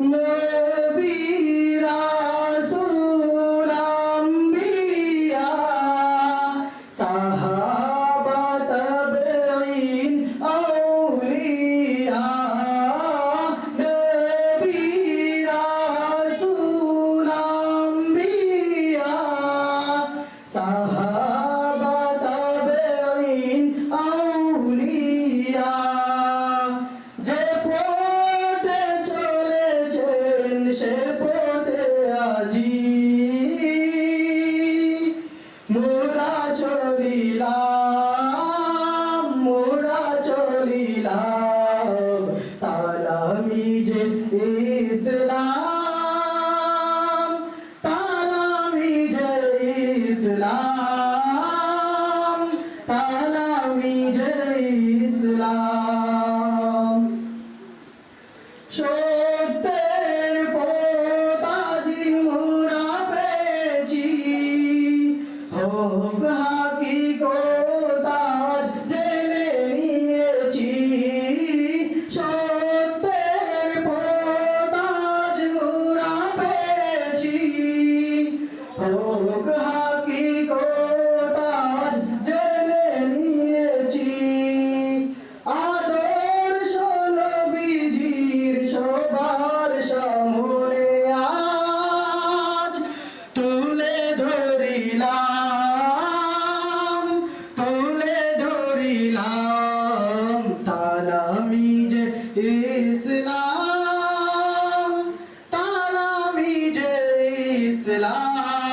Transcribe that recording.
No. চলিলাম মোরা চলিলাম তালামি যে ইসলাম তালামি যে ইসলাম তালামি যে ইসলাম। চল লা